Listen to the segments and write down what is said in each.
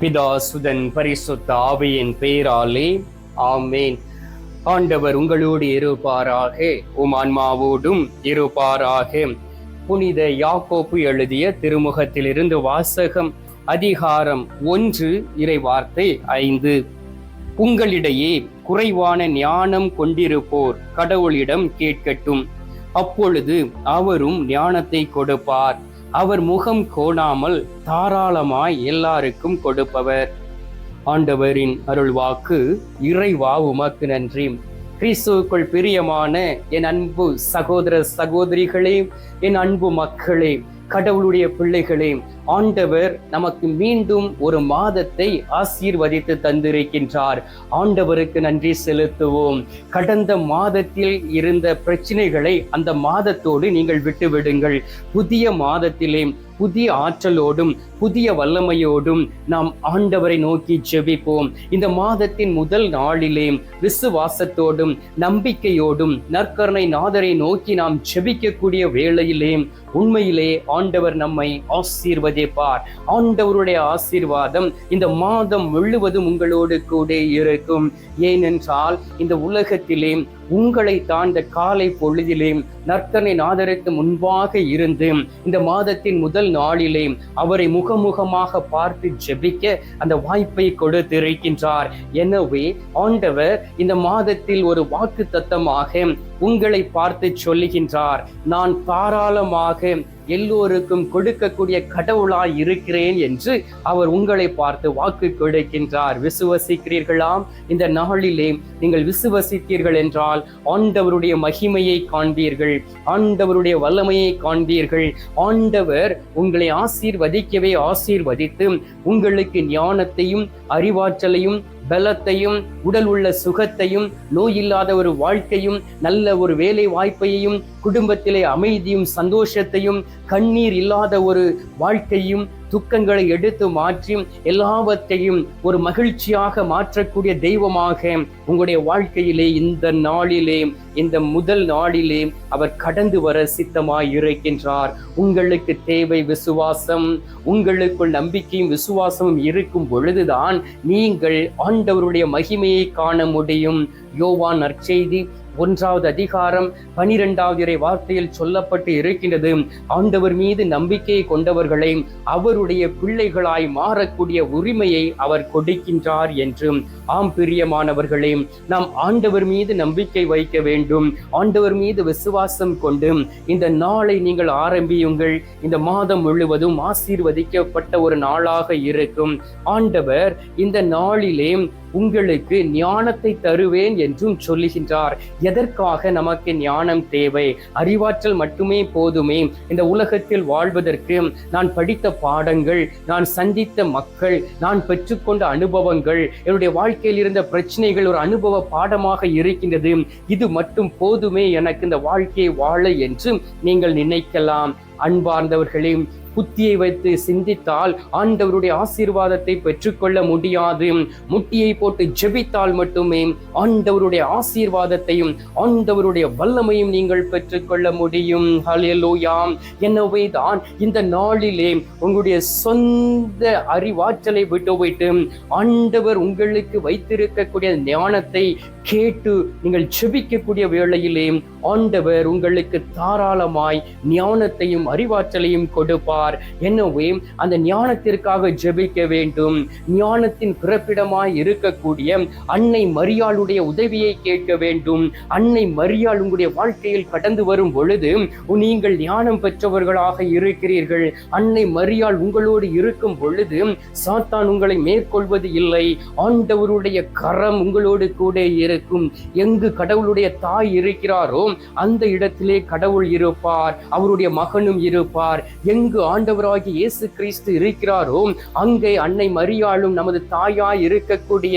பிதா சுதன் பரிசுத்த ஆவியின் பெயராலே ஆமேன். ஆண்டவர் உங்களோடு இருப்பாராக உம் ஆன்மாவோடும் இருப்பாராக. புனித யாக்கோப்பு எழுதிய திருமுகத்திலிருந்து வாசகம் அதிகாரம் ஒன்று இறைவார்த்தை ஐந்து. உங்களிடையே குறைவான ஞானம் கொண்டிருப்போர் கடவுளிடம் கேட்கட்டும். அப்பொழுது அவரும் ஞானத்தை கொடுப்பார். அவர் முகம் கோணாமல் தாராளமாய் எல்லாருக்கும் கொடுப்பவர். ஆண்டவரின் அருள்வாக்கு இறைவா உமக்கு நன்றி. கிறிஸ்துவுக்குள் பிரியமான என் அன்பு சகோதர சகோதரிகளே என் அன்பு மக்களே கடவுளுடைய பிள்ளைகளே ஆண்டவர் நமக்கு மீண்டும் ஒரு மாதத்தை ஆசீர்வதித்து தந்திருக்கின்றார். ஆண்டவருக்கு நன்றி செலுத்துவோம். கடந்த மாதத்தில் இருந்த பிரச்சனைகளை அந்த மாதத்தோடு நீங்கள் விட்டுவிடுங்கள். புதிய மாதத்திலே புதிய ஆற்றலோடும் புதிய வல்லமையோடும் நாம் ஆண்டவரை நோக்கி ஜெபிப்போம். இந்த மாதத்தின் முதல் நாளிலே விசுவாசத்தோடும் நம்பிக்கையோடும் நற்கருணை நாதரை நோக்கி நாம் ஜெபிக்கக்கூடிய வேளையிலே உண்மையிலே ஆண்டவர் நம்மை ஆசீர்வதி பார் ஆண்டவருடைய ஆசீர்வாதம் இந்த மாதம் முழுவதும் உங்களோடு கூட இருக்கும். ஏனென்றால் இந்த உலகத்திலே உங்களை தாழ்ந்த இந்த காலை பொழுதிலே நர்த்தனை நாதருக்கு முன்பாக இருந்து இந்த மாதத்தின் முதல் நாளிலே அவரை முகமுகமாக பார்த்து ஜெபிக்க அந்த வாய்ப்பை கொடுத்திருக்கின்றார். எனவே ஆண்டவர் இந்த மாதத்தில் ஒரு வாக்கு தத்தமாக உங்களை பார்த்து சொல்லுகின்றார். நான் தாராளமாக எல்லோருக்கும் கொடுக்கக்கூடிய கடவுளாய் இருக்கிறேன் என்று அவர் உங்களை பார்த்து வாக்கு கொடுக்கின்றார். விசுவசிக்கிறீர்களாம்? இந்த நாளிலே நீங்கள் விசுவசித்தீர்கள் என்றால் ஆண்டவருடைய மகிமையை காண்பீர்கள். ஆண்டவருடைய வல்லமையை காண்பீர்கள். ஆண்டவர் உங்களை ஆசீர்வதிக்கவே ஆசீர்வதித்து உங்களுக்கு ஞானத்தையும் அறிவாற்றலையும் பலத்தையும் உடல் உள்ள சுகத்தையும் நோய் இல்லாத ஒரு வாழ்க்கையும் நல்ல ஒரு வேலை வாய்ப்பையும் குடும்பத்திலே அமைதியும் சந்தோஷத்தையும் கண்ணீர் இல்லாத ஒரு வாழ்க்கையும் துக்கங்களை எடுத்து மாற்றி எல்லாவற்றையும் ஒரு மகிழ்ச்சியாக மாற்றக்கூடிய தெய்வமாக உங்களுடைய வாழ்க்கையிலே இந்த நாளிலே இந்த முதல் நாளிலே அவர் கடந்து வர சித்தமாய் இருக்கின்றார் உங்களுக்கு தேவை விசுவாசம் உங்களுக்குள் நம்பிக்கையும் விசுவாசமும் இருக்கும் பொழுதுதான் நீங்கள் ஆண்டவருடைய மகிமையை காண முடியும். யோவான் நற்செய்தி ஒன்றாவது அதிகாரம் பனிரெண்டாவது இறை வார்த்தையில் சொல்லப்பட்டு இருக்கின்றது. ஆண்டவர் மீது நம்பிக்கை கொண்டவர்களை அவருடைய பிள்ளைகளாய் மாறக்கூடிய உரிமையை அவர் கொடுக்கின்றார் என்றும் ஆம் பிரியமானவர்களே நாம் ஆண்டவர் மீது நம்பிக்கை வைக்க வேண்டும். ஆண்டவர் மீது விசுவாசம் கொண்டு இந்த நாளை நீங்கள் ஆரம்பியுங்கள். இந்த மாதம் முழுவதும் ஆசீர்வதிக்கப்பட்ட ஒரு நாளாக இருக்கும். ஆண்டவர் இந்த நாளிலே உங்களுக்கு ஞானத்தை தருவேன் என்றும் சொல்லுகின்றார். எதற்காக நமக்கு ஞானம் தேவை? அறிவாற்றல் மட்டுமே போதுமே. இந்த உலகத்தில் வாழ்வதற்கு நான் படித்த பாடங்கள் நான் சந்தித்த மக்கள் நான் பெற்றுக்கொண்ட அனுபவங்கள் என்னுடைய வாழ்க்கையில் இருந்த பிரச்சனைகள் ஒரு அனுபவ பாடமாக இருக்கின்றது. இது மட்டும் போதுமே எனக்கு இந்த வாழ்க்கையை வாழ என்று நீங்கள் நினைக்கலாம். அன்பார்ந்தவர்களே புத்தியை வைத்து சிந்தித்தால் ஆண்டவருடைய ஆசீர்வாதத்தை பெற்றுக்கொள்ள முடியாது. முட்டியை போட்டு ஜெபித்தால் மட்டுமே ஆண்டவருடைய ஆசீர்வாதத்தையும் ஆண்டவருடைய வல்லமையும் நீங்கள் பெற்றுக்கொள்ள முடியும். ஹலெலோயாம் எனவே தான் இந்த நாளிலே உங்களுடைய சொந்த அறிவாற்றலை விட்டுவிட்டு ஆண்டவர் உங்களுக்கு வைத்திருக்கக்கூடிய ஞானத்தை கேட்டு நீங்கள் ஜெபிக்கக்கூடிய வேளையிலே ஆண்டவர் உங்களுக்கு தாராளமாய் ஞானத்தையும் அறிவாற்றலையும் கொடுப்பார். எனவே அந்த ஞானத்திற்காக ஜெபிக்க வேண்டும். ஞானத்தின் பிறப்பிடமாய் இருக்கக்கூடிய அன்னை மரியாளுடைய உதவியை கேட்க வேண்டும். அன்னை மரியாள் உங்களுடைய வாழ்க்கையில் கடந்து வரும் பொழுது நீங்கள் ஞானம் பெற்றவர்களாக இருக்கிறீர்கள். அன்னை மரியாள் உங்களோடு இருக்கும் பொழுது சாத்தான் உங்களை மேற்கொள்வது இல்லை. ஆண்டவருடைய கரம் உங்களோடு கூட இருக்கும். எங்கு கடவுளுடைய தாய் இருக்கிறாரோ அந்த இடத்திலே கடவுள் இருப்பார். அவருடைய மகனும் இருப்பார். எங்கு ஆண்டவராகி இயேசு கிறிஸ்து இருக்கிறாரோ அங்கே அன்னை மரியாளும் நமது தாயாய் இருக்கக்கூடிய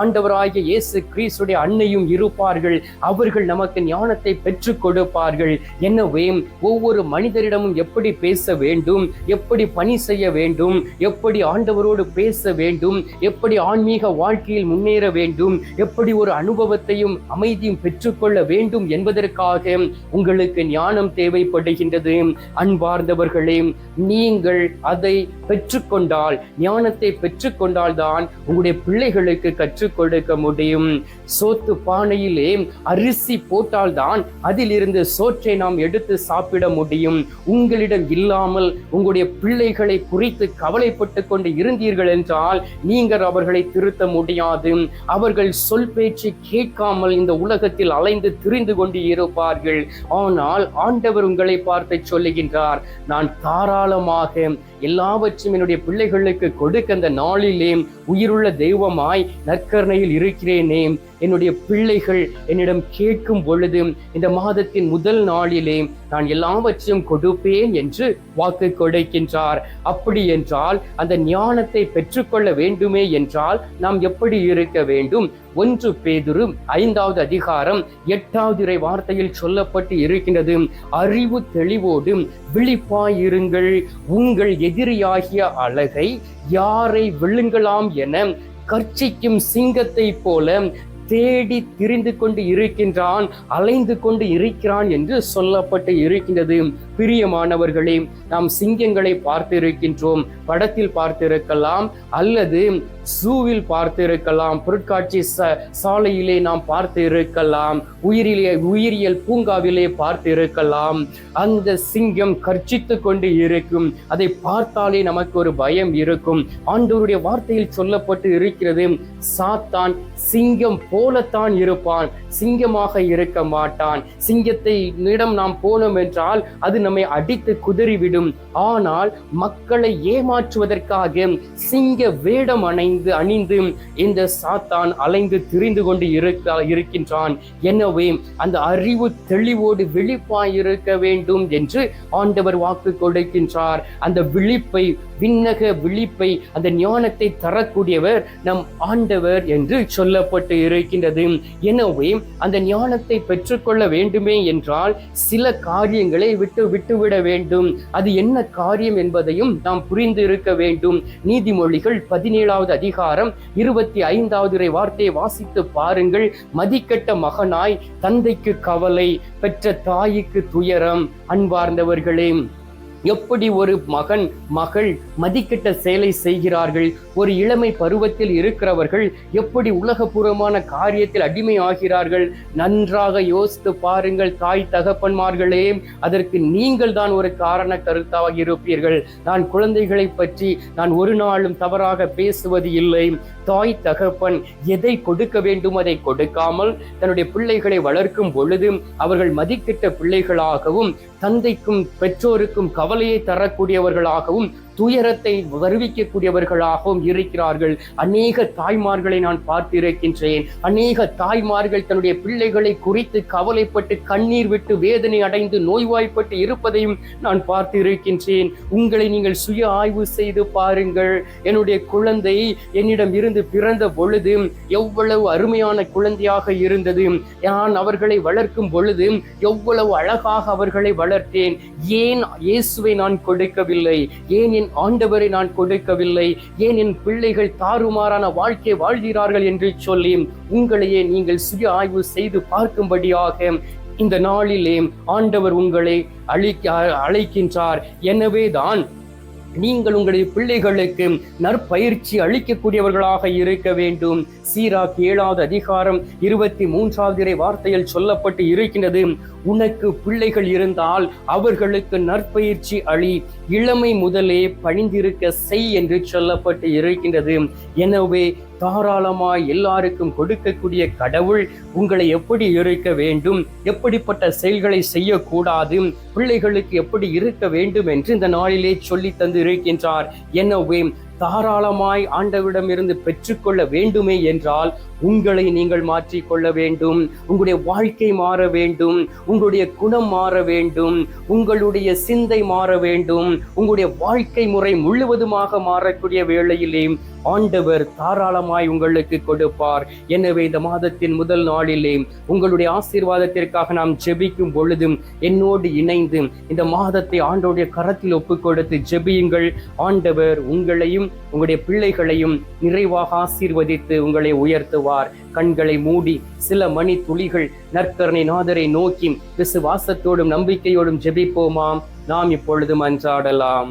ஆண்டவராகிய இயேசு கிறிஸ்துடைய அன்னையும் இருப்பார்கள். அவர்கள் நமக்கு ஞானத்தை பெற்றுக் கொடுப்பார்கள். எனவே ஒவ்வொரு மனிதரிடமும் எப்படி பேச வேண்டும் எப்படி பணி செய்ய வேண்டும் எப்படி ஆண்டவரோடு பேச வேண்டும் எப்படி ஆன்மீக வாழ்க்கையில் முன்னேற வேண்டும் எப்படி ஒரு அனுபவத்தையும் அமைதியும் பெற்றுக்கொள்ள வேண்டும் என்பதற்காக உங்களுக்கு ஞானம் தேவைப்படுகின்றது. அன்பார்ந்தவர்களே நீங்கள் அதை பெற்றுக்கொண்டால் ஞானத்தை பெற்றுக்கொண்டால் தான் உங்களுடைய பிள்ளைகளுக்கு கற்றுக் கொடுக்க முடியும். சோத்து பானையிலே அரிசி போட்டால்தான் அதிலிருந்து சோற்றை நாம் எடுத்து சாப்பிட முடியும். உங்களிடம் இல்லாமல் உங்களுடைய பிள்ளைகளை குறித்து கவலைப்பட்டு கொண்டு இருந்தீர்கள் என்றால் நீங்கள் அவர்களை திருத்த முடியாது. அவர்கள் சொல் பேச்சு கேட்காமல் இந்த உலகத்தில் அலைந்து திரிந்து கொண்டு இருப்பார்கள். ஆனால் ஆண்டவர் உங்களை பார்த்து சொல்லுகின்றார் நான் தாராள தாராளமாக எல்லாவற்றும் என்னுடைய பிள்ளைகளுக்கு கொடுக்க அந்த நாளிலே உயிருள்ள தெய்வமாய் நற்கரணையில் இருக்கிறேனே. என்னுடைய பிள்ளைகள் என்னிடம் கேட்கும் பொழுது இந்த மாதத்தின் முதல் நாளிலே நான் எல்லாவற்றையும் கொடுப்பேன் என்று வாக்கு கொடுக்கின்றார். அப்படி என்றால் அந்த ஞானத்தை பெற்றுக்கொள்ள வேண்டுமே என்றால் நாம் எப்படி இருக்க வேண்டும்? ஒன்று பேதுரு ஐந்தாவது அதிகாரம் எட்டாவது இறை வார்த்தையில் சொல்லப்பட்டு இருக்கின்றது. அறிவு தெளிவோடு விழிப்பாயிருங்கள். உங்கள் எதிரியாகிய அழகை யாரை விழுங்கலாம் என கர்ச்சிக்கும் சிங்கத்தை போல தேடி திரிந்து கொண்டு இருக்கின்றான் அலைந்து கொண்டு இருக்கிறான் என்று சொல்லப்பட்டு இருக்கின்றது. பிரியமானவர்களே நாம் சிங்கங்களை பார்த்திருக்கின்றோம் படத்தில் பார்த்திருக்கலாம் அல்லது ஜூவில் பார்த்திருக்கலாம். பொருட்காட்சி ச சாலையிலே நாம் பார்த்து இருக்கலாம் உயிரிலே உயிரியல் பூங்காவிலே பார்த்திருக்கலாம். அந்த சிங்கம் கர்ச்சித்து கொண்டு இருக்கும். அதை பார்த்தாலே நமக்கு ஒரு பயம் இருக்கும். ஆண்டவருடைய வார்த்தையில் சொல்லப்பட்டு இருக்கிறது சாத்தான் சிங்கம் போலத்தான் இருப்பான். சிங்கமாக இருக்க மாட்டான். சிங்கத்தை இடம் நாம் போனோம் என்றால் அது நம்மை அடித்து குதறிவிடும் ஆனால் மக்களை ஏமாற்றுவதற்காக சிங்க வேடம் அணைந்து அணிந்து அணிந்து இந்த சாத்தான் அலைந்து திரிந்து கொண்டு இருக்க இருக்கின்றான். எனவே அந்த அறிவு தெளிவோடு விழிப்பாய் இருக்க வேண்டும் என்று ஆண்டவர் வாக்கு கொடுக்கின்றார். அந்த விழிப்பை விண்ணக விழிப்பை அந்த ஞானத்தை தரக்கூடியவர் நம் ஆண்டவர் என்று சொல்லப்பட்டு இருக்கின்றது. எனவே அந்த ஞானத்தை பெற்றுக்கொள்ள வேண்டுமே என்றால் சில காரியங்களை விட்டு விட்டுவிட வேண்டும். அது என்ன காரியம் என்பதையும் நாம் புரிந்து இருக்க வேண்டும். நீதிமொழிகள் பதினேழாவது அதிகாரம் இருபத்தி ஐந்தாவது வார்த்தையை வாசித்து பாருங்கள். மதிக்கட்ட மகனாய் தந்தைக்கு கவலை பெற்ற தாய்க்கு துயரம் அன்பார்ந்தவர்களே எப்படி ஒரு மகன் மகள் மதிக்கிட்ட செயலை செய்கிறார்கள் ஒரு இளமை பருவத்தில் இருக்கிறவர்கள் எப்படி உலகபூர்வமான காரியத்தில் அடிமை ஆகிறார்கள் நன்றாக யோசித்து பாருங்கள் தாய் தகப்பன்மார்களே அதற்கு நீங்கள் தான் ஒரு காரண கருத்தாக இருப்பீர்கள். நான் குழந்தைகளை பற்றி நான் ஒரு நாளும் தவறாக பேசுவது இல்லை. தாய் தகப்பன் எதை கொடுக்க வேண்டும்? அதை கொடுக்காமல் தன்னுடைய பிள்ளைகளை வளர்க்கும் பொழுது அவர்கள் மதிக்கிட்ட பிள்ளைகளாகவும் தந்தைக்கும் பெற்றோருக்கும் கவலையை தரக்கூடியவர்களாகவும் துயரத்தை வருவிக்கக்கூடியவர்களாகவும் இருக்கிறார்கள். அநேக தாய்மார்களை நான் பார்த்திருக்கின்றேன். அநேக தாய்மார்கள் தன்னுடைய பிள்ளைகளை குறித்து கவலைப்பட்டு கண்ணீர் விட்டு வேதனை அடைந்து நோய்வாய்ப்பட்டு இருப்பதையும் நான் பார்த்திருக்கின்றேன். உங்களை நீங்கள் சுய ஆய்வு செய்து பாருங்கள். என்னுடைய குழந்தை என்னிடம் இருந்து பிறந்த பொழுது எவ்வளவு அருமையான குழந்தையாக இருந்தது. நான் அவர்களை வளர்க்கும் பொழுது எவ்வளவு அழகாக அவர்களை வளர்த்தேன். ஏன் இயேசுவை நான் கொடுக்கவில்லை? ஏன் என் ஏன் ஆண்டவரை நான் கொடுக்கவில்லை ஏன் என் பிள்ளைகள் தாறுமாறான வாழ்க்கை வாழ்கிறார்கள் என்று சொல்லி உங்களையே நீங்கள் சுய ஆய்வு செய்து பார்க்கும்படியாக இந்த நாளிலே ஆண்டவர் உங்களை அழிக்க அழைக்கின்றார். எனவே தான் நீங்கள் உங்களுடைய பிள்ளைகளுக்கு நற்பயிற்சி அளிக்கக்கூடியவர்களாக இருக்க வேண்டும். சீராக் ஏழாவது அதிகாரம் இருபத்தி மூன்றாவது வார்த்தையில் சொல்லப்பட்டு இருக்கின்றது. உனக்கு பிள்ளைகள் இருந்தால் அவர்களுக்கு நற்பயிற்சி அளி இளமை முதலே பணிந்திருக்க செய் என்று சொல்லப்பட்டு இருக்கின்றது. எனவே தாராளமாய் எல்லாருக்கும் கொடுக்கக்கூடிய கடவுள் உங்களை எப்படி இருக்க வேண்டும் எப்படிப்பட்ட செயல்களை செய்யக்கூடாது பிள்ளைகளுக்கு எப்படி இருக்க வேண்டும் என்று இந்த நாளிலே சொல்லி தந்து இருக்கின்றார் எனவே தாராளமாய் ஆண்டவிடமிருந்து பெற்றுக்கொள்ள வேண்டுமே என்றால் உங்களை நீங்கள் மாற்றிக்கொள்ள வேண்டும். உங்களுடைய வாழ்க்கை மாற வேண்டும். உங்களுடைய குணம் மாற வேண்டும். உங்களுடைய சிந்தை மாற வேண்டும். உங்களுடைய வாழ்க்கை முறை முழுவதுமாக மாறக்கூடிய வேளையிலே ஆண்டவர் தாராளமாய் உங்களுக்கு கொடுப்பார். எனவே இந்த மாதத்தின் முதல் நாளிலே உங்களுடைய ஆசீர்வாதத்திற்காக நாம் ஜெபிக்கும் பொழுதும் என்னோடு இணைந்து இந்த மாதத்தை ஆண்டோடைய கரத்தில் ஒப்பு கொடுத்து ஜெபியுங்கள். ஆண்டவர் உங்களையும் உங்களுடைய பிள்ளைகளையும் நிறைவாக ஆசீர்வதித்து உங்களை உயர்த்துவார். கண்களை மூடி சில மணி துளிகள் நற்கரணை நாதரை நோக்கி விசுவாசத்தோடும் நம்பிக்கையோடும் ஜெபிப்போமாம். நாம் இப்பொழுது மன்றாடலாம்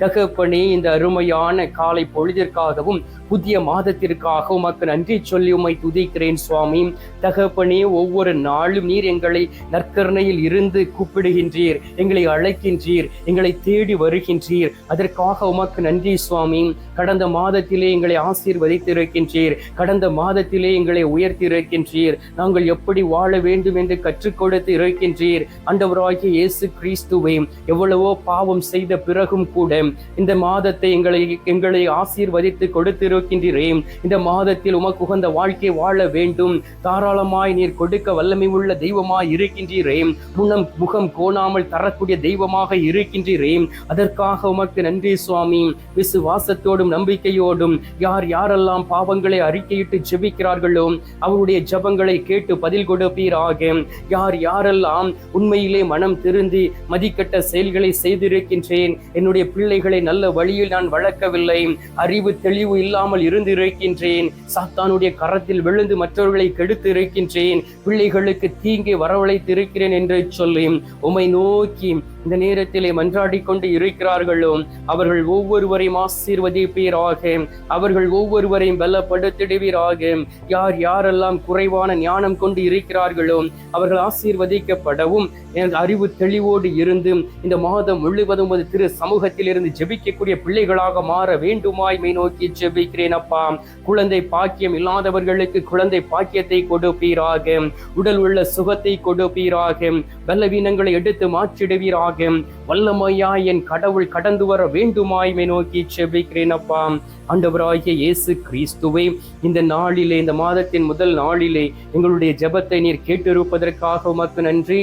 தகப்பனே இந்த அருமையான காலை பொழுதிற்காகவும் புதிய மாதத்திற்காக உமக்கு நன்றி சொல்லி உமை துதிக்கிறேன் சுவாமி. தகப்பனே ஒவ்வொரு நாளும் நீர் எங்களை நற்கருணையில் இருந்து கூப்பிடுகின்றீர் எங்களை அழைக்கின்றீர் எங்களை தேடி வருகின்றீர். அதற்காக உமக்கு நன்றி சுவாமி. கடந்த மாதத்திலே எங்களை ஆசீர்வதித்திருக்கின்றீர் கடந்த மாதத்திலே எங்களை உயர்த்தியிருக்கின்றீர். நாங்கள் எப்படி வாழ வேண்டும் என்று கற்றுக் கொடுத்து இருக்கின்றீர். அண்டவராகிய இயேசு கிறிஸ்துவை எவ்வளவோ பாவம் செய்த பிறகும் கூட இந்த மாதத்தை எங்களை எங்களை ஆசீர்வதித்து கொடுத்திருக்கின்றீரே இந்த மாதத்தில் உமக்கு உகந்த வாழ்க்கை வாழ வேண்டும். தாராளமாய் நீர் கொடுக்க வல்லமை உள்ள தெய்வமாய் இருக்கின்றீரே முன்னம் முகம் கோணாமல் தரக்கூடிய தெய்வமாக இருக்கின்றீரே அதற்காக உமக்கு நன்றி சுவாமி. விசுவாசத்தோடும் நம்பிக்கையோடும் யார் யாரெல்லாம் பாவங்களை அறிக்கையிட்டு ஜெபிக்கிறார்களோ அவருடைய ஜபங்களை கேட்டு பதில் கொடுப்பீராக. யார் யாரெல்லாம் உண்மையிலே மனம் திருந்தி மதிக்கட்ட செயல்களை செய்திருக்கின்றேன். என்னுடைய பிள்ளை பிள்ளைகளை நல்ல வழியில் நான் வளர்க்கவில்லை. அறிவு தெளிவு இல்லாமல் இருந்திருக்கின்றேன். சாத்தானுடைய கரத்தில் விழுந்து மற்றவர்களை கெடுத்து இருக்கின்றேன் பிள்ளைகளுக்கு தீங்கை வரவழைத்திருக்கிறேன் என்று சொல்லி உமை நோக்கி இந்த நேரத்திலே மன்றாடி கொண்டு இருக்கிறார்களோ அவர்கள் ஒவ்வொருவரையும் ஆசீர்வதிப்பீராக. அவர்கள் ஒவ்வொருவரையும் பலப்படுத்திடுவீராக. யார் யாரெல்லாம் குறைவான ஞானம் கொண்டு இருக்கிறார்களோ அவர்கள் ஆசீர்வதிக்கப்படவும் அறிவு தெளிவோடு இருந்தும் இந்த மாதம் முழுவதும் திரு சமூகத்தில் இருந்து ஜெபிக்கக்கூடிய பிள்ளைகளாக மாற வேண்டுமாய் மை நோக்கி ஜெபிக்கிறேன் அப்பா. குழந்தை பாக்கியம் இல்லாதவர்களுக்கு குழந்தை பாக்கியத்தை கொடுப்பீராக. உடல் உள்ள சுகத்தை கொடுப்பீராக. பலவீனங்களை எடுத்து மாற்றிடுவீராக. வல்லமையா என் கடவுள் கடந்து வர வேண்டுமாய் மை நோக்கி ஜெபிக்கிறேன் அப்பா. ஆண்டவராகிய இயேசு கிறிஸ்துவை இந்த நாளிலே இந்த மாதத்தின் முதல் நாளிலே எங்களுடைய ஜெபத்தை நீர் கேட்டிருப்பதற்காக உமக்கு நன்றி.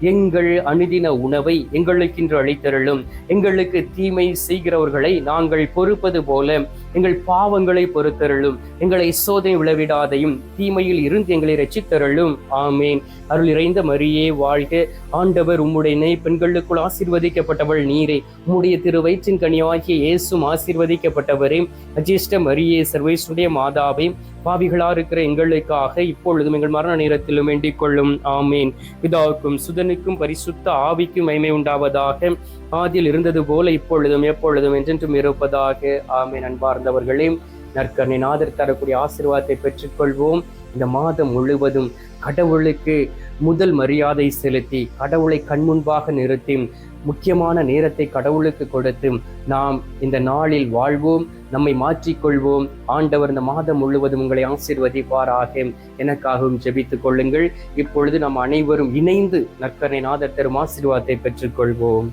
எங்கள் அணுதின உணவை எங்களுக்கென்று அளித்தருளும். எங்களுக்கு தீமை செய்கிறவர்களை நாங்கள் பொறுப்பது போல எங்கள் பாவங்களை பொறுத்தருளும். எங்களை சோதனை விளைவிடாதையும் தீமையில் இருந்து எங்களை ரட்சித்தருளும் ஆமேன். அருள் இறைந்த மரியே வாழ்க. ஆண்டவர் உம்முடைய பெண்களுக்குள் ஆசீர்வதிக்கப்பட்டவள் நீரே. உம்முடைய திருவயிற்றின் கனியாகிய இயேசும் ஆசீர்வதிக்கப்பட்டவரே. அஜிஷ்ட மரியே சர்வேஸ்வருடைய மாதாவே. பாவிகளா இருக்கிற எங்களுக்காக இப்பொழுதும் எங்கள் மரண நேரத்திலும் வேண்டிக் கொள்ளும். ஆமேன். பிதாவுக்கும் சுதனுக்கும் பரிசுத்த ஆவிக்கும் மைமை உண்டாவதாக. ஆதியில் இருந்தது போல இப்பொழுதும் எப்பொழுதும் என்றென்றும் இருப்பதாக. ஆமேன். அன்பார்ந்தவர்களே நற்கரணை நாதர் தரக்கூடிய ஆசீர்வாதத்தை பெற்றுக்கொள்வோம். இந்த மாதம் முழுவதும் கடவுளுக்கு முதல் மரியாதை செலுத்தி கடவுளை கண்முன்பாக நிறுத்தி முக்கியமான நேரத்தை கடவுளுக்கு கொடுத்து நாம் இந்த நாளில் வாழ்வோம். நம்மை மாற்றிக்கொள்வோம். ஆண்டவர் இந்த மாதம் முழுவதும் உங்களை ஆசீர்வதிப்பாராக. எனக்காகவும் ஜெபித்துக் கொள்ளுங்கள். இப்பொழுது நாம் அனைவரும் இணைந்து நற்கரணை நாதர் தரும் ஆசீர்வாதத்தை பெற்றுக்கொள்வோம்.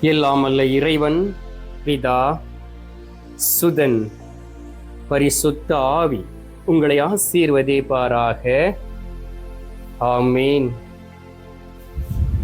எல்லாம் அல்ல இறைவன் பிதா சுதன் பரிசுத்த ஆவி உங்களை ஆசீர்வதிப்பாராக. ஆமீன்.